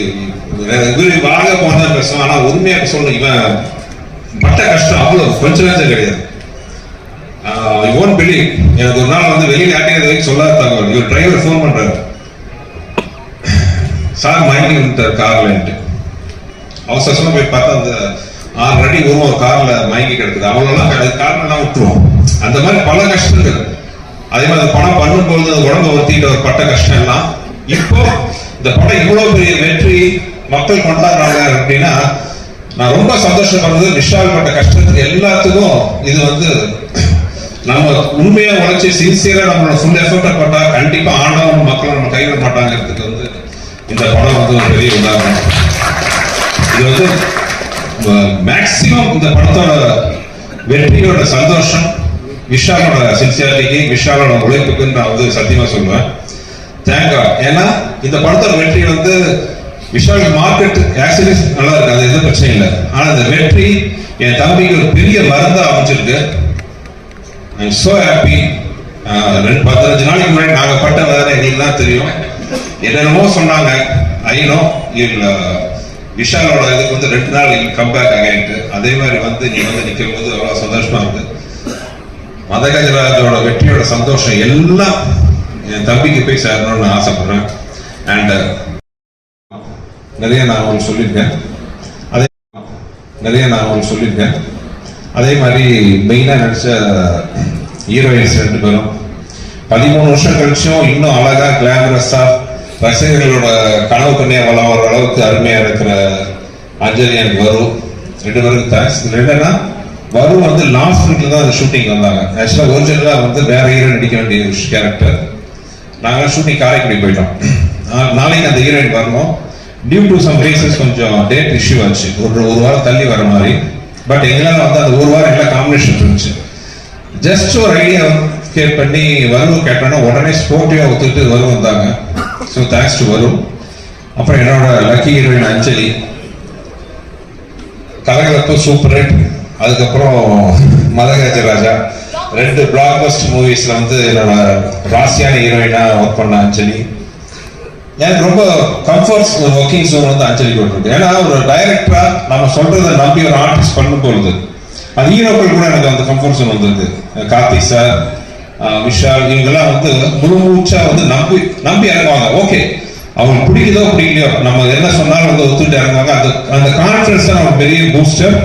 இவரு வாங்க போனா பேசுவான் ஆனா உண்மையா சொல்லணும் இவன் பட்ட கஷ்டம் அவ்வளவு. கொஞ்ச நேரம் கிடையாது. ஓன் பிலீவ் எனக்கு ஒரு நாள் வந்து வெளியில யார்ட்டையும் வரைக்கும் சொல்லாத தகவல். இவர் டிரைவர் ஃபோன் பண்றாரு. சார் மயங்கி விட்டார் கார்லன்ட்டு அவசரமா போய் பார்த்தா அந்த ஆறு அடி வரும் ஒரு கார்ல மயங்கி கிடக்குது. அவ்வளோலாம் கார்ல எல்லாம் விட்டுருவோம். அந்த மாதிரி பல கஷ்டங்கள். அதே மாதிரி அந்த படம் பண்ணும்போது அந்த உடம்பு ஒருத்திட்டு ஒரு பட்ட கஷ்டம் எல்லாம். இப்போ இந்த படம் இவ்வளவு பெரிய வெற்றி மக்கள் கொண்டாடுறாங்க அப்படின்னா நான் ரொம்ப சந்தோஷப்படுறது விஷால் பட்ட கஷ்டத்துக்கு எல்லாத்துக்கும் இது வந்து நம்ம உண்மையா உழைச்சி சின்சியரா நம்மளோட ஃபுல் எஃபர்ட்டை போட்டா கண்டிப்பா ஆண்டவன் மக்கள் நம்ம கைவிட மாட்டாங்கிறதுக்கு வந்து இந்த படம் வந்து ஒரு பெரிய உதாரணம். இது வந்து மேக்சிமம் இந்த படத்தோட வெற்றியோட சந்தோஷம் விஷாலோட சின்சியாரிட்டிக்கு விஷாலோட உழைப்புக்குன்னு நான் வந்து சத்தியமா சொல்லுவேன் தேங்காய் ஏன்னா இந்த படத்தோட வெற்றி வந்து விஷால் மார்க்கெட் ஆக்சுவலி நல்லா இருக்கு. அது எதுவும் பிரச்சனை இல்லை. ஆனா இந்த வெற்றி என் தம்பிக்கு ஒரு பெரிய மருந்தா அமைச்சிருக்கு ஐ சோ ஹாப்பி ரெண்டு பதினஞ்சு நாளைக்கு முன்னாடி நாங்க பட்ட வேலை எங்களுக்கு தான் தெரியும். என்னென்னமோ சொன்னாங்க. ஐநோ இல்ல விஷாலோட இதுக்கு வந்து ரெண்டு நாள் கம்பேக் பேக் அதே மாதிரி வந்து நீ வந்து நிற்கும் போது அவ்வளோ சந்தோஷமா இருக்கு. மதகஜராஜோட வெற்றியோட சந்தோஷம் எல்லாம் என் தம்பிக்கு போய் சேரணும்னு நான் ஆசைப்படுறேன். அண்ட் uh, நிறைய நான் உங்களுக்கு சொல்லியிருக்கேன். அதே நிறைய நான் உங்களுக்கு சொல்லியிருக்கேன். அதே மாதிரி மெயினாக நடித்த ஹீரோயின்ஸ் ரெண்டு பேரும். பதிமூணு வருஷம் கழிச்சும் இன்னும் அழகாக கிளாமரஸாக ரசிகர்களோட கனவு கண்ணியா வளம் வர அளவுக்கு அருமையாக இருக்கிற அஞ்சலி அண்ட் வரும் ரெண்டு பேருக்கு தேங்க்ஸ் ரெண்டுனா வரும் வந்து லாஸ்ட் வீக்கில் தான் அந்த ஷூட்டிங் வந்தாங்க. ஆக்சுவலாக ஒரிஜினலாக வந்து வேற ஹீரோ நடிக்க வேண்டிய கேரக்டர் நாங்கள் ஷூட்டிங் காரைக்குடி போயிட்டோம். நாளைக்கு அந்த ஹீரோயின் வரணும். டியூ டு சம் ரீசன்ஸ் கொஞ்சம் டேட் இஷ்யூ ஆச்சு. ஒரு ஒரு வாரம் தள்ளி வர மாதிரி. பட் எங்களால் வந்து அந்த ஒரு வாரம் எல்லாம் காம்பினேஷன் இருந்துச்சு. ஜஸ்ட் ஒரு ஐடியா கேட் பண்ணி வரும் கேட்டோன்னா உடனே ஸ்போர்ட்டிவா ஒத்துக்கிட்டு வரும் வந்தாங்க. ஸோ தேங்க்ஸ் டு வரும் அப்புறம் என்னோட லக்கி ஹீரோயின் அஞ்சலி. கலகலப்பு சூப்பர் ஹிட் அதுக்கப்புறம் மதகஜ ராஜா. ரெண்டு பிளாக் பஸ்ட் மூவிஸ்ல வந்து என்னோட ராசியான ஹீரோயினா ஒர்க் பண்ண அஞ்சலி. எனக்கு ரொம்ப கம்ஃபர்ட்ஸ் ஒர்க்கிங் ஜோன் வந்து அஞ்சலி கொடுத்துருக்கு. ஏன்னா ஒரு டைரக்டரா நம்ம சொல்கிறத நம்பி ஒரு ஆர்டிஸ்ட் பண்ணும் பொழுது அது ஹீரோக்கள் கூட எனக்கு அந்த கம்ஃபர்ட் ஜோன் வந்திருக்கு. கார்த்திக் சார் விஷால் இவங்கெல்லாம் வந்து முழு மூச்சா வந்து நம்பி நம்பி இறங்குவாங்க. ஓகே அவங்களுக்கு பிடிக்குதோ பிடிக்கலையோ நம்ம என்ன சொன்னாலும் வந்து ஒத்துட்டு இறங்குவாங்க. அந்த அந்த கான்ஃபிடன்ஸ் தான் பெரிய பூஸ்டர்